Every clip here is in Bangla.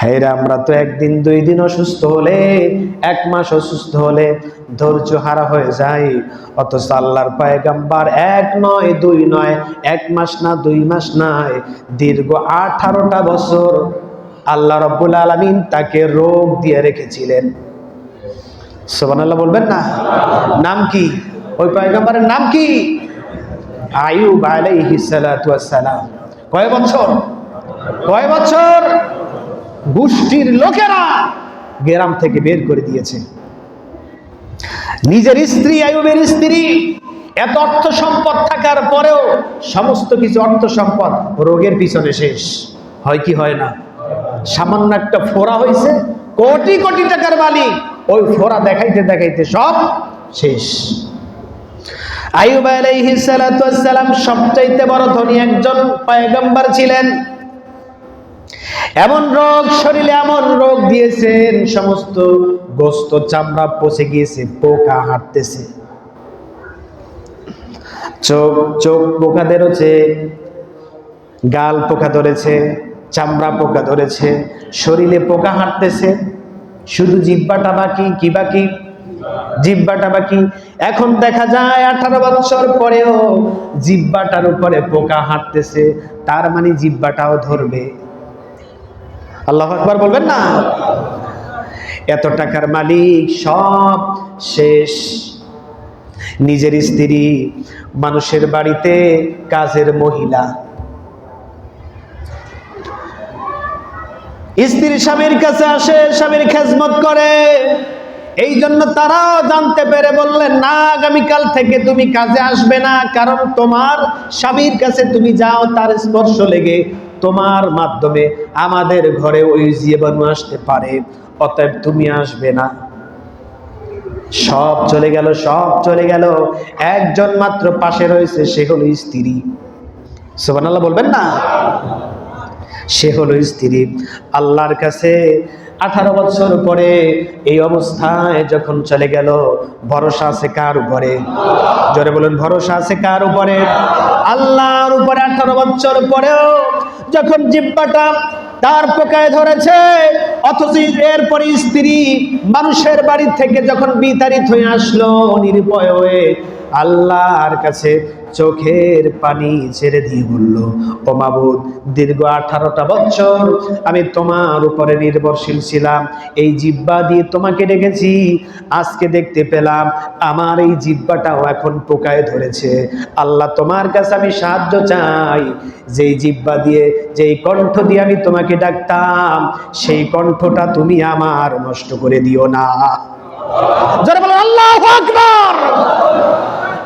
হায়রা, আমরা তো একদিন, দুই দিন অসুস্থ হলে, এক মাস অসুস্থ হলে ধৈর্য হারা হয়ে যায় অথচ আল্লাহর পায়গাম্বার এক নয়, দুই নয়, এক মাস না, দুই মাস নয় দীর্ঘ আঠারোটা বছর আল্লাহ রব্বুল আলমিন তাকে রোগ দিয়ে রেখেছিলেন। সোবান আল্লাহ বলবেন না? নাম কি? ওই পায়গাম্বারের নাম কি? সালাতু ওয়াস সালাম। কয় বছর? কয় বছর? গোষ্ঠীর লোকেরা গ্রাম থেকে বের করে দিয়েছে। নিজের স্ত্রী আয়ুবের স্ত্রী, এত অর্থ সম্পদ থাকার পরেও সমস্ত কিছু অর্থ সম্পদ রোগের পিছনে শেষ। হয় কি হয় না? সামান্য একটা ফোড়া হয়েছে কোটি কোটি টাকার মালিক, ওই ফোড়া দেখাইতে দেখাইতে সব শেষ। আইয়ুব আলাইহিস সালাম সবচাইতে বড় ধনী একজন পয়গম্বর ছিলেন। এমন রোগ, শরীরে এমন রোগ দিয়েছেন, সমস্ত গোস্ত চামড়া পচে গিয়েছে, পোকা হাঁটতেছে। চোখ চোখ পোকা ধরেছে, গাল পোকা ধরেছে, চামড়া পোকা ধরেছে, শরীরে পোকা হাঁটতেছে, শুধু জিব্বাটা বাকি, কি বাকি? জিব্বাটা বাকি। এখন দেখা যায় আঠারো বছর পরেও জিব্বাটার উপরে পোকা হাঁটতেছে, তার মানে জিব্বাটাও ধরবে। আল্লাহ আকবার বলবেন না? এত টাকার মালিক সব শেষ। নিজের স্ত্রী, মানুষের বাড়িতে কাজের মহিলা। স্ত্রী স্বামীর কাছে আসে, স্বামীর খেজমত করে। এই জন্য তারাও জানতে পেরে বললেন, না, আগামীকাল থেকে তুমি কাজে আসবে না, কারণ তোমার স্বামীর কাছে তুমি যাও, তার স্পর্শ লেগে তোমার মাধ্যমে আমাদের ঘরে ওই জীবাণু আসতে পারে, অতএব তুমি আসবে না। সব চলে গেল, সব চলে গেল। একজন মাত্র পাশে রয়েছে, সে হলো স্ত্রী। সুবহানাল্লাহ বলবেন না? সে হলো স্ত্রী। আল্লাহর কাছে আঠারো বছর পরে এই অবস্থায় যখন চলে গেল, ভরসা আছে কার উপরে? জোরে বলুন, ভরসা আছে কার উপরে? আল্লাহর উপরে আঠারো বছর পরেও যখন জিব্বাটা তার পোকায় ধরেছে, অথচ এরপরে স্ত্রী মানুষের বাড়ি থেকে যখন বিতাড়িত হয়ে আসলো, নির্ভয় হয়ে আল্লাহর কাছে চোখের পানি ছেড়ে দিয়ে বলল, ও মাবুদ, দীর্ঘ আঠারোটা বছর আমি তোমার উপরে নির্ভরশীল ছিলাম। এই জিব্বা দিয়ে তোমাকে ডেকেছি। আজকে দেখতে পেলাম আমার এই জিব্বাটাও এখন পোকায় ধরেছে। আল্লাহ তোমার কাছে আমি সাহায্য চাই। যেই জিব্বা দিয়ে, যেই কণ্ঠ দিয়ে আমি তোমাকে ডাকতাম, সেই কণ্ঠটা তুমি আমার নষ্ট করে দিও না। যারা আল্লাহ আকবার!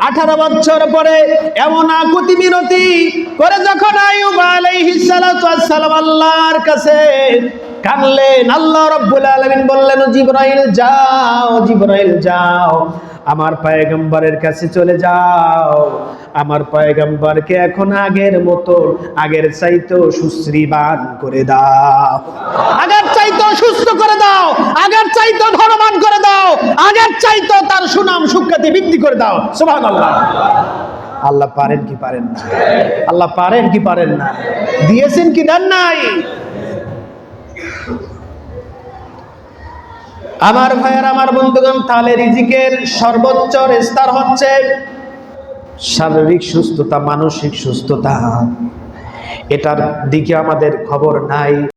আঠারো বছর পরে এমন আকুতি মিনতি করে যখন আয়ুব আল্লাহর কাছে কানলেন আল্লাহ রাব্বুল আলামিন বললেন জিবরাইল, যাও জিবরাইল, যাও। আমার পয়গম্বরের কাছে চলে যাও। আমার পয়গম্বরকে এখন আগের মতো, আগের চাইতো সুশ্রীবান করে দাও। আগের চাইতো সুস্থ করে দাও। আগের চাইতো ধনবান করে আগের চাইতো তার সুনাম সুখ্যাতি বৃদ্ধি করে দাও। সুবহানাল্লাহ। আল্লাহ পারেন কি পারেন না? আল্লাহ পারেন কি পারেন না? দিয়েছেন কি, দেন নাই? আমার ভাইয়ের, আমার বন্ধুগণ, তাহলে রিজিকের সর্বোচ্চ স্তর হচ্ছে শারীরিক সুস্থতা, মানসিক সুস্থতা। এটার দিকে আমাদের খবর নাই।